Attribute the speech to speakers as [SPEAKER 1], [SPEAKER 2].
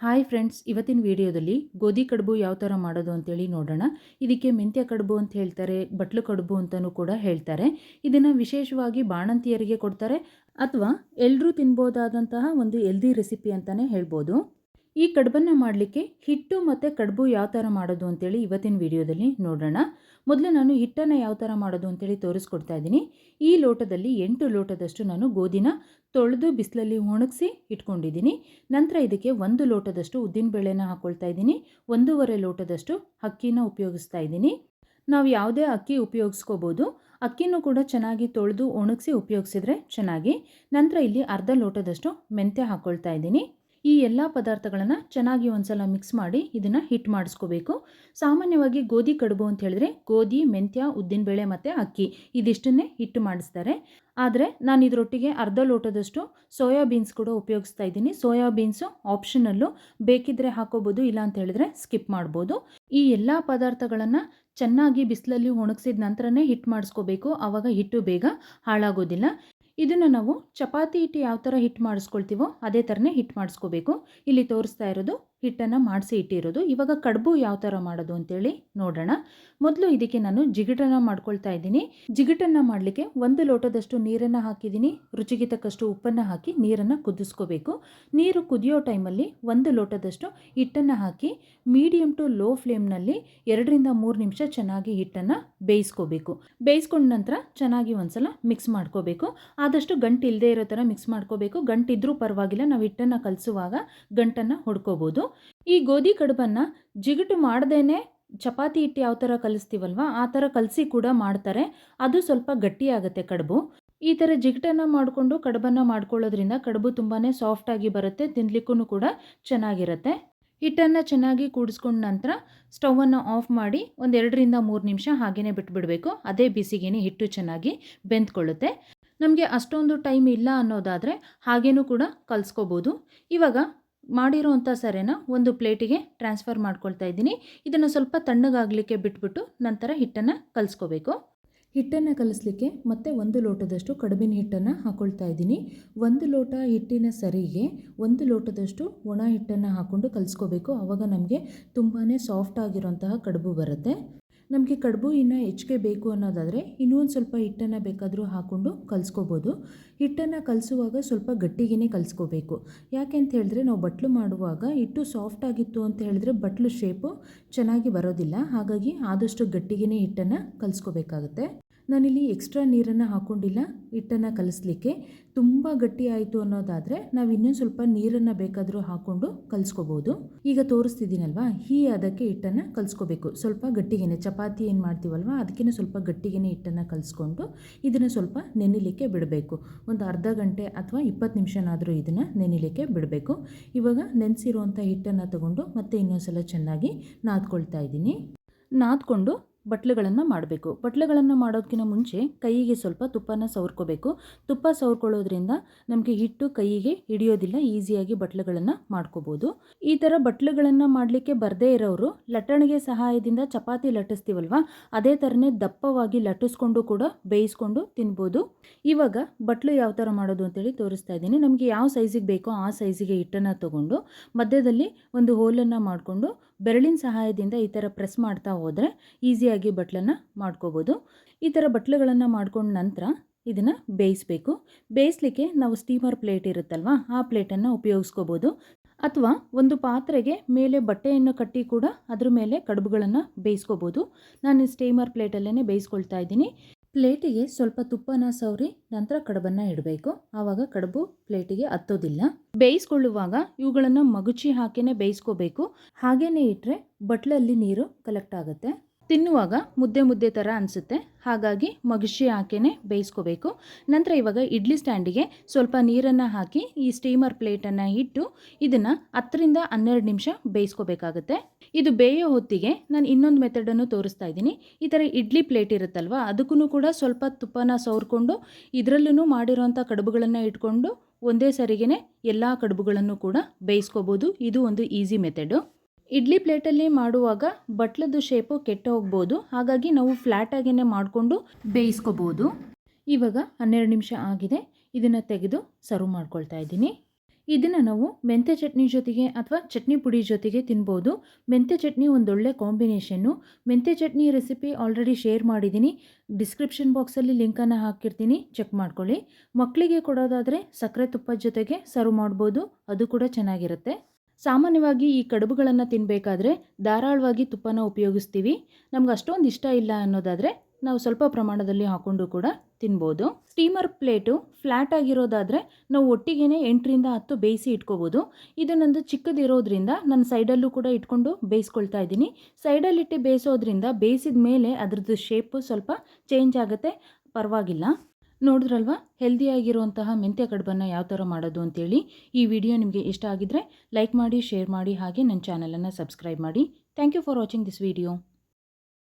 [SPEAKER 1] Hi friends, ಇವತ್ತಿನ ವಿಡಿಯೋದಲ್ಲಿ ಗೋಧಿ ಕಡುಬು ಯಾವ ಥರ ಮಾಡೋದು ಅಂತೇಳಿ ನೋಡೋಣ. ಇದಕ್ಕೆ ಮೆಂತ್ಯ ಕಡುಬು ಅಂತ ಹೇಳ್ತಾರೆ, ಬಟ್ಲು ಕಡುಬು ಅಂತಲೂ ಕೂಡ ಹೇಳ್ತಾರೆ. ಇದನ್ನು ವಿಶೇಷವಾಗಿ ಬಾಣಂತಿಯರಿಗೆ ಕೊಡ್ತಾರೆ ಅಥವಾ ಎಲ್ಲರೂ ತಿನ್ಬೋದಾದಂತಹ ಒಂದು ಎಲ್ದಿ ರೆಸಿಪಿ ಅಂತಲೇ ಹೇಳ್ಬೋದು. ಈ ಕಡುಬನ್ನು ಮಾಡಲಿಕ್ಕೆ ಹಿಟ್ಟು ಮತ್ತು ಕಡುಬು ಯಾವ ಥರ ಮಾಡೋದು ಅಂತೇಳಿ ಇವತ್ತಿನ ವಿಡಿಯೋದಲ್ಲಿ ನೋಡೋಣ. ಮೊದಲು ನಾನು ಹಿಟ್ಟನ್ನು ಯಾವ ಥರ ಮಾಡೋದು ಅಂತೇಳಿ ತೋರಿಸ್ಕೊಡ್ತಾ ಇದ್ದೀನಿ. ಈ ಲೋಟದಲ್ಲಿ ಎಂಟು ಲೋಟದಷ್ಟು ನಾನು ಗೋಧಿನ ತೊಳೆದು ಬಿಸಿಲಲ್ಲಿ ಒಣಗಿಸಿ ಇಟ್ಕೊಂಡಿದ್ದೀನಿ. ನಂತರ ಇದಕ್ಕೆ ಒಂದು ಲೋಟದಷ್ಟು ಉದ್ದಿನಬೇಳೆನ ಹಾಕ್ಕೊಳ್ತಾ ಇದ್ದೀನಿ. ಒಂದೂವರೆ ಲೋಟದಷ್ಟು ಅಕ್ಕಿನ ಉಪಯೋಗಿಸ್ತಾ ಇದ್ದೀನಿ. ನಾವು ಯಾವುದೇ ಅಕ್ಕಿ ಉಪಯೋಗಿಸ್ಕೋಬೋದು. ಅಕ್ಕಿನೂ ಕೂಡ ಚೆನ್ನಾಗಿ ತೊಳೆದು ಒಣಗಿಸಿ ಉಪಯೋಗಿಸಿದ್ರೆ ಚೆನ್ನಾಗಿ. ನಂತರ ಇಲ್ಲಿ ಅರ್ಧ ಲೋಟದಷ್ಟು ಮೆಂತ್ಯ ಹಾಕ್ಕೊಳ್ತಾ ಇದ್ದೀನಿ. ಈ ಎಲ್ಲ ಪದಾರ್ಥಗಳನ್ನು ಚೆನ್ನಾಗಿ ಒಂದ್ಸಲ ಮಿಕ್ಸ್ ಮಾಡಿ ಇದನ್ನು ಹಿಟ್ ಮಾಡಿಸ್ಕೋಬೇಕು. ಸಾಮಾನ್ಯವಾಗಿ ಗೋಧಿ ಕಡುಬು ಅಂತ ಹೇಳಿದ್ರೆ ಗೋಧಿ, ಮೆಂತ್ಯ, ಉದ್ದಿನಬೇಳೆ ಮತ್ತು ಅಕ್ಕಿ ಇದಿಷ್ಟನ್ನೇ ಹಿಟ್ಟು ಮಾಡಿಸ್ತಾರೆ. ಆದರೆ ನಾನು ಇದರೊಟ್ಟಿಗೆ ಅರ್ಧ ಲೋಟದಷ್ಟು ಸೋಯಾ ಬೀನ್ಸ್ ಕೂಡ ಉಪಯೋಗಿಸ್ತಾ ಇದ್ದೀನಿ. ಸೋಯಾ ಬೀನ್ಸು ಆಪ್ಷನಲ್ಲು ಬೇಕಿದ್ದರೆ ಹಾಕೋಬೋದು, ಇಲ್ಲ ಅಂತ ಹೇಳಿದ್ರೆ ಸ್ಕಿಪ್ ಮಾಡ್ಬೋದು. ಈ ಎಲ್ಲ ಪದಾರ್ಥಗಳನ್ನು ಚೆನ್ನಾಗಿ ಬಿಸಿಲಲ್ಲಿ ಒಣಗಿಸಿದ ನಂತರನೇ ಹಿಟ್ಟು ಮಾಡಿಸ್ಕೋಬೇಕು. ಆವಾಗ ಹಿಟ್ಟು ಬೇಗ ಹಾಳಾಗೋದಿಲ್ಲ. ಇದನ್ನು ನಾವು ಚಪಾತಿ ಹಿಟ್ಟು ಯಾವ ಥರ ಹಿಟ್ಟು ಮಾಡಿಸ್ಕೊಳ್ತೀವೋ ಅದೇ ಥರನೇ ಹಿಟ್ಟು ಮಾಡಿಸ್ಕೋಬೇಕು. ಇಲ್ಲಿ ತೋರಿಸ್ತಾ ಇರೋದು ಹಿಟ್ಟನ್ನು ಮಾಡಿಸಿ ಇಟ್ಟಿರೋದು. ಇವಾಗ ಕಡುಬು ಯಾವ ಥರ ಮಾಡೋದು ಅಂತೇಳಿ ನೋಡೋಣ. ಮೊದಲು ಇದಕ್ಕೆ ನಾನು ಜಿಗಿಟನ್ನು ಮಾಡ್ಕೊಳ್ತಾ ಇದ್ದೀನಿ. ಜಿಗಿಟನ್ನು ಮಾಡಲಿಕ್ಕೆ ಒಂದು ಲೋಟದಷ್ಟು ನೀರನ್ನು ಹಾಕಿದ್ದೀನಿ. ರುಚಿಗೆ ತಕ್ಕಷ್ಟು ಉಪ್ಪನ್ನು ಹಾಕಿ ನೀರನ್ನು ಕುದಿಸ್ಕೋಬೇಕು. ನೀರು ಕುದಿಯೋ ಟೈಮಲ್ಲಿ ಒಂದು ಲೋಟದಷ್ಟು ಹಿಟ್ಟನ್ನು ಹಾಕಿ ಮೀಡಿಯಮ್ ಟು ಲೋ ಫ್ಲೇಮ್ನಲ್ಲಿ ಎರಡರಿಂದ ಮೂರು ನಿಮಿಷ ಚೆನ್ನಾಗಿ ಹಿಟ್ಟನ್ನು ಬೇಯಿಸ್ಕೋಬೇಕು. ಬೇಯಿಸ್ಕೊಂಡ ನಂತರ ಚೆನ್ನಾಗಿ ಒಂದ್ಸಲ ಮಿಕ್ಸ್ ಮಾಡ್ಕೋಬೇಕು. ಆದಷ್ಟು ಗಂಟು ಇಲ್ಲದೇ ಇರೋ ಥರ ಮಿಕ್ಸ್ ಮಾಡ್ಕೋಬೇಕು. ಗಂಟಿದ್ರೂ ಪರವಾಗಿಲ್ಲ. ನಾವು ಹಿಟ್ಟನ್ನು ಕಲಿಸುವಾಗ ಗಂಟನ್ನು ಹೊಡ್ಕೋಬೋದು. ಈ ಗೋಧಿ ಕಡುಬನ್ನು ಜಿಗುಟು ಮಾಡ್ದೇ ಚಪಾತಿ ಹಿಟ್ಟು ಯಾವ ಥರ ಕಲಿಸ್ತೀವಲ್ವ, ಆ ಥರ ಕಲಸಿ ಕೂಡ ಮಾಡ್ತಾರೆ. ಅದು ಸ್ವಲ್ಪ ಗಟ್ಟಿಯಾಗುತ್ತೆ ಕಡುಬು. ಈ ಥರ ಜಿಗಟನ್ನು ಮಾಡಿಕೊಂಡು ಕಡುಬನ್ನು ಮಾಡ್ಕೊಳ್ಳೋದ್ರಿಂದ ಕಡುಬು ತುಂಬಾ ಸಾಫ್ಟಾಗಿ ಬರುತ್ತೆ ತಿನ್ಲಿಕ್ಕೂ ಕೂಡ ಚೆನ್ನಾಗಿರುತ್ತೆ. ಹಿಟ್ಟನ್ನು ಚೆನ್ನಾಗಿ ಕೂಡಿಸ್ಕೊಂಡ ನಂತರ ಸ್ಟವನ್ನು ಆಫ್ ಮಾಡಿ ಒಂದು ಎರಡರಿಂದ ಮೂರು ನಿಮಿಷ ಹಾಗೇ ಬಿಟ್ಬಿಡಬೇಕು. ಅದೇ ಬಿಸಿಗೇನೆ ಹಿಟ್ಟು ಚೆನ್ನಾಗಿ ಬೆಂದ್ಕೊಳ್ಳುತ್ತೆ. ನಮಗೆ ಅಷ್ಟೊಂದು ಟೈಮ್ ಇಲ್ಲ ಅನ್ನೋದಾದರೆ ಹಾಗೇನೂ ಕೂಡ ಕಲಿಸ್ಕೋಬೋದು. ಇವಾಗ ಮಾಡಿರೋವಂಥ ಸರೇನ ಒಂದು ಪ್ಲೇಟಿಗೆ ಟ್ರಾನ್ಸ್ಫರ್ ಮಾಡ್ಕೊಳ್ತಾ ಇದ್ದೀನಿ. ಇದನ್ನು ಸ್ವಲ್ಪ ತಣ್ಣಗಾಗಲಿಕ್ಕೆ ಬಿಟ್ಬಿಟ್ಟು ನಂತರ ಹಿಟ್ಟನ್ನು ಕಲಿಸ್ಕೋಬೇಕು. ಹಿಟ್ಟನ್ನು ಕಲಿಸ್ಲಿಕ್ಕೆ ಮತ್ತೆ ಒಂದು ಲೋಟದಷ್ಟು ಕಡುಬಿನ ಹಿಟ್ಟನ್ನು ಹಾಕ್ಕೊಳ್ತಾ ಇದ್ದೀನಿ. ಒಂದು ಲೋಟ ಹಿಟ್ಟಿನ ಸರಿಗೆ ಒಂದು ಲೋಟದಷ್ಟು ಒಣ ಹಿಟ್ಟನ್ನು ಹಾಕ್ಕೊಂಡು ಕಲಿಸ್ಕೋಬೇಕು. ಆವಾಗ ನಮಗೆ ತುಂಬಾ ಸಾಫ್ಟ್ ಆಗಿರೋಂತಹ ಕಡುಬು ಬರುತ್ತೆ. ನಮಗೆ ಕಡುಬು ಇನ್ನು ಹೆಚ್ಚಿಗೆ ಬೇಕು ಅನ್ನೋದಾದರೆ ಇನ್ನೂ ಒಂದು ಸ್ವಲ್ಪ ಹಿಟ್ಟನ್ನು ಬೇಕಾದರೂ ಹಾಕ್ಕೊಂಡು ಕಲಿಸ್ಕೋಬೋದು. ಹಿಟ್ಟನ್ನು ಕಲಿಸುವಾಗ ಸ್ವಲ್ಪ ಗಟ್ಟಿಗೇ ಕಲಿಸ್ಕೋಬೇಕು. ಯಾಕೆ ಅಂತ ಹೇಳಿದ್ರೆ ನಾವು ಬಟ್ಲು ಮಾಡುವಾಗ ಹಿಟ್ಟು ಸಾಫ್ಟ್ ಆಗಿತ್ತು ಅಂತ ಹೇಳಿದ್ರೆ ಬಟ್ಲು ಶೇಪು ಚೆನ್ನಾಗಿ ಬರೋದಿಲ್ಲ. ಹಾಗಾಗಿ ಆದಷ್ಟು ಗಟ್ಟಿಗೇ ಹಿಟ್ಟನ್ನು ಕಲಿಸ್ಕೋಬೇಕಾಗುತ್ತೆ. ನಾನಿಲ್ಲಿ ಎಕ್ಸ್ಟ್ರಾ ನೀರನ್ನು ಹಾಕ್ಕೊಂಡಿಲ್ಲ ಹಿಟ್ಟನ್ನು ಕಲಿಸ್ಲಿಕ್ಕೆ. ತುಂಬ ಗಟ್ಟಿ ಆಯಿತು ಅನ್ನೋದಾದರೆ ನಾವು ಇನ್ನೊಂದು ಸ್ವಲ್ಪ ನೀರನ್ನು ಬೇಕಾದರೂ ಹಾಕ್ಕೊಂಡು ಕಲಿಸ್ಕೋಬೋದು. ಈಗ ತೋರಿಸ್ತಿದ್ದೀನಲ್ವಾ, ಹೀ ಅದಕ್ಕೆ ಹಿಟ್ಟನ್ನು ಕಲಿಸ್ಕೋಬೇಕು. ಸ್ವಲ್ಪ ಗಟ್ಟಿಗೆನೆ, ಚಪಾತಿ ಏನು ಮಾಡ್ತೀವಲ್ವ ಅದಕ್ಕಿಂತ ಸ್ವಲ್ಪ ಗಟ್ಟಿಗೆನೆ ಹಿಟ್ಟನ್ನು ಕಲಿಸ್ಕೊಂಡು ಇದನ್ನು ಸ್ವಲ್ಪ ನೆನಿಲಿಕ್ಕೆ ಬಿಡಬೇಕು. ಒಂದು ಅರ್ಧ ಗಂಟೆ ಅಥವಾ ಇಪ್ಪತ್ತು ನಿಮಿಷನಾದರೂ ಇದನ್ನು ನೆನಿಲಿಕ್ಕೆ ಬಿಡಬೇಕು. ಇವಾಗ ನೆನೆಸಿರುವಂಥ ಹಿಟ್ಟನ್ನು ತಗೊಂಡು ಮತ್ತೆ ಇನ್ನೊಂದು ಸಲ ಚೆನ್ನಾಗಿ ನಾದ್ಕೊಳ್ತಾ ಇದ್ದೀನಿ. ನಾದ್ಕೊಂಡು ಬಟ್ಲುಗಳನ್ನು ಮಾಡಬೇಕು. ಬಟ್ಲುಗಳನ್ನು ಮಾಡೋದಕ್ಕಿಂತ ಮುಂಚೆ ಕೈಗೆ ಸ್ವಲ್ಪ ತುಪ್ಪನ ಸವರ್ಕೋಬೇಕು. ತುಪ್ಪ ಸವರ್ಕೊಳ್ಳೋದ್ರಿಂದ ನಮಗೆ ಹಿಟ್ಟು ಕೈಗೆ ಹಿಡಿಯೋದಿಲ್ಲ, ಈಸಿಯಾಗಿ ಬಟ್ಲುಗಳನ್ನು ಮಾಡ್ಕೋಬೋದು. ಈ ಥರ ಬಟ್ಲುಗಳನ್ನು ಮಾಡಲಿಕ್ಕೆ ಬರದೇ ಇರೋರು ಲಟ್ಟಣಿಗೆ ಸಹಾಯದಿಂದ ಚಪಾತಿ ಲಟ್ಟಿಸ್ತೀವಲ್ವ? ಅದೇ ಥರನೇ ದಪ್ಪವಾಗಿ ಲಟ್ಟಿಸ್ಕೊಂಡು ಕೂಡ ಬೇಯಿಸ್ಕೊಂಡು ತಿನ್ಬೋದು. ಇವಾಗ ಬಟ್ಲು ಯಾವ ಥರ ಮಾಡೋದು ಅಂತೇಳಿ ತೋರಿಸ್ತಾ ಇದ್ದೀನಿ. ನಮಗೆ ಯಾವ ಸೈಜಿಗೆ ಬೇಕೋ ಆ ಸೈಜಿಗೆ ಹಿಟ್ಟನ್ನು ತಗೊಂಡು ಮಧ್ಯದಲ್ಲಿ ಒಂದು ಹೋಲನ್ನು ಮಾಡಿಕೊಂಡು ಬೆರಳಿನ ಸಹಾಯದಿಂದ ಈ ಥರ ಪ್ರೆಸ್ ಮಾಡ್ತಾ ಹೋದರೆ ಈಸಿಯಾಗಿ ಬಟ್ಲನ್ನು ಮಾಡ್ಕೋಬೋದು. ಈ ಥರ ಬಟ್ಲುಗಳನ್ನು ಮಾಡ್ಕೊಂಡ ನಂತರ ಇದನ್ನು ಬೇಯಿಸಬೇಕು. ಬೇಯಿಸ್ಲಿಕ್ಕೆ ನಾವು ಸ್ಟೀಮರ್ ಪ್ಲೇಟ್ ಇರುತ್ತಲ್ವ, ಆ ಪ್ಲೇಟನ್ನು ಉಪಯೋಗಿಸ್ಕೋಬೋದು. ಅಥವಾ ಒಂದು ಪಾತ್ರೆಗೆ ಮೇಲೆ ಬಟ್ಟೆಯನ್ನು ಕಟ್ಟಿ ಕೂಡ ಅದರ ಮೇಲೆ ಕಡುಬುಗಳನ್ನು ಬೇಯಿಸ್ಕೋಬೋದು. ನಾನು ಸ್ಟೀಮರ್ ಪ್ಲೇಟಲ್ಲೇ ಬೇಯಿಸ್ಕೊಳ್ತಾ ಇದ್ದೀನಿ. ಪ್ಲೇಟಿಗೆ ಸ್ವಲ್ಪ ತುಪ್ಪನ ಸವರಿ, ನಂತರ ಕಡುಬನ್ನು ಇಡಬೇಕು. ಆವಾಗ ಕಡುಬು ಪ್ಲೇಟಿಗೆ ಹತ್ತೋದಿಲ್ಲ. ಬೇಯಿಸ್ಕೊಳ್ಳುವಾಗ ಇವುಗಳನ್ನು ಮಗುಚಿ ಹಾಕಿನೇ ಬೇಯಿಸ್ಕೋಬೇಕು. ಹಾಗೇನೆ ಇಟ್ಟರೆ ಬಟ್ಲಲ್ಲಿ ನೀರು ಕಲೆಕ್ಟ್ ಆಗುತ್ತೆ. ತಿನ್ನುವಾಗ ಮುದ್ದೆ ಮುದ್ದೆ ಥರ ಅನಿಸುತ್ತೆ. ಹಾಗಾಗಿ ಮಗುಶಿ ಹಾಕೇ ಬೇಯಿಸ್ಕೋಬೇಕು. ನಂತರ ಇವಾಗ ಇಡ್ಲಿ ಸ್ಟ್ಯಾಂಡಿಗೆ ಸ್ವಲ್ಪ ನೀರನ್ನು ಹಾಕಿ ಈ ಸ್ಟೀಮರ್ ಪ್ಲೇಟನ್ನು ಇಟ್ಟು ಇದನ್ನು ಹತ್ತರಿಂದ ಹನ್ನೆರಡು ನಿಮಿಷ ಬೇಯಿಸ್ಕೋಬೇಕಾಗುತ್ತೆ. ಇದು ಬೇಯೋ ಹೊತ್ತಿಗೆ ನಾನು ಇನ್ನೊಂದು ಮೆಥಡನ್ನು ತೋರಿಸ್ತಾ ಇದ್ದೀನಿ. ಈ ಥರ ಇಡ್ಲಿ ಪ್ಲೇಟ್ ಇರುತ್ತಲ್ವ ಅದಕ್ಕೂ ಕೂಡ ಸ್ವಲ್ಪ ತುಪ್ಪನ ಸವರ್ಕೊಂಡು ಇದರಲ್ಲೂ ಮಾಡಿರೋಂಥ ಕಡುಬುಗಳನ್ನು ಇಟ್ಕೊಂಡು ಒಂದೇ ಸರಿಗೇ ಎಲ್ಲ ಕಡುಬುಗಳನ್ನು ಕೂಡ ಬೇಯಿಸ್ಕೋಬೋದು. ಇದು ಒಂದು ಈಸಿ ಮೆಥಡು ಇಡ್ಲಿ ಪ್ಲೇಟಲ್ಲಿ ಮಾಡುವಾಗ ಬಟ್ಲದ್ದು ಶೇಪು ಕೆಟ್ಟು ಹೋಗ್ಬೋದು. ಹಾಗಾಗಿ ನಾವು ಫ್ಲ್ಯಾಟಾಗೇ ಮಾಡಿಕೊಂಡು ಬೇಯಿಸ್ಕೋಬೋದು. ಇವಾಗ ಹನ್ನೆರಡು ನಿಮಿಷ ಆಗಿದೆ. ಇದನ್ನು ತೆಗೆದು ಸರ್ವ್ ಮಾಡ್ಕೊಳ್ತಾ ಇದ್ದೀನಿ. ಇದನ್ನು ನಾವು ಮೆಂತ್ಯ ಚಟ್ನಿ ಜೊತೆಗೆ ಅಥವಾ ಚಟ್ನಿ ಪುಡಿ ಜೊತೆಗೆ ತಿನ್ಬೋದು. ಮೆಂತ್ಯ ಚಟ್ನಿ ಒಂದೊಳ್ಳೆ ಕಾಂಬಿನೇಷನ್ನು. ಮೆಂತ್ಯ ಚಟ್ನಿ ರೆಸಿಪಿ ಆಲ್ರೆಡಿ ಶೇರ್ ಮಾಡಿದ್ದೀನಿ. ಡಿಸ್ಕ್ರಿಪ್ಷನ್ ಬಾಕ್ಸಲ್ಲಿ ಲಿಂಕನ್ನು ಹಾಕಿರ್ತೀನಿ. ಚೆಕ್ ಮಾಡ್ಕೊಳ್ಳಿ. ಮಕ್ಕಳಿಗೆ ಕೊಡೋದಾದರೆ ಸಕ್ಕರೆ ತುಪ್ಪದ ಜೊತೆಗೆ ಸರ್ವ್ ಮಾಡ್ಬೋದು. ಅದು ಕೂಡ ಚೆನ್ನಾಗಿರುತ್ತೆ. ಸಾಮಾನ್ಯವಾಗಿ ಈ ಕಡುಬುಗಳನ್ನು ತಿನ್ನಬೇಕಾದ್ರೆ ಧಾರಾಳವಾಗಿ ತುಪ್ಪನ ಉಪಯೋಗಿಸ್ತೀವಿ. ನಮ್ಗೆ ಅಷ್ಟೊಂದು ಇಷ್ಟ ಇಲ್ಲ ಅನ್ನೋದಾದರೆ ನಾವು ಸ್ವಲ್ಪ ಪ್ರಮಾಣದಲ್ಲಿ ಹಾಕ್ಕೊಂಡು ಕೂಡ ತಿನ್ಬೋದು. ಸ್ಟೀಮರ್ ಪ್ಲೇಟು ಫ್ಲ್ಯಾಟ್ ಆಗಿರೋದಾದರೆ ನಾವು ಒಟ್ಟಿಗೆ ಎಂಟರಿಂದ ಹತ್ತು ಬೇಯಿಸಿ ಇಟ್ಕೋಬೋದು. ಇದು ನಂದು ಚಿಕ್ಕದಿರೋದ್ರಿಂದ ನಾನು ಸೈಡಲ್ಲೂ ಕೂಡ ಇಟ್ಕೊಂಡು ಬೇಯಿಸ್ಕೊಳ್ತಾ ಇದ್ದೀನಿ. ಸೈಡಲ್ಲಿಟ್ಟು ಬೇಯಿಸೋದ್ರಿಂದ ಬೇಯಿಸಿದ ಮೇಲೆ ಅದರದ್ದು ಶೇಪು ಸ್ವಲ್ಪ ಚೇಂಜ್ ಆಗುತ್ತೆ. ಪರವಾಗಿಲ್ಲ. ನೋಡಿದ್ರಲ್ವಾ? ಹೆಲ್ದಿಯಾಗಿರುವಂತಹ ಮೆಂತ್ಯ ಕಡುಬನ್ನು ಯಾವ ಥರ ಮಾಡೋದು ಅಂತೇಳಿ ಈ ವಿಡಿಯೋ ನಿಮಗೆ ಇಷ್ಟ ಆಗಿದ್ರೆ ಲೈಕ್ ಮಾಡಿ, ಶೇರ್ ಮಾಡಿ ಹಾಗೆ ನನ್ನ ಚಾನಲನ್ನು ಸಬ್ಸ್ಕ್ರೈಬ್ ಮಾಡಿ. Thank you for watching this video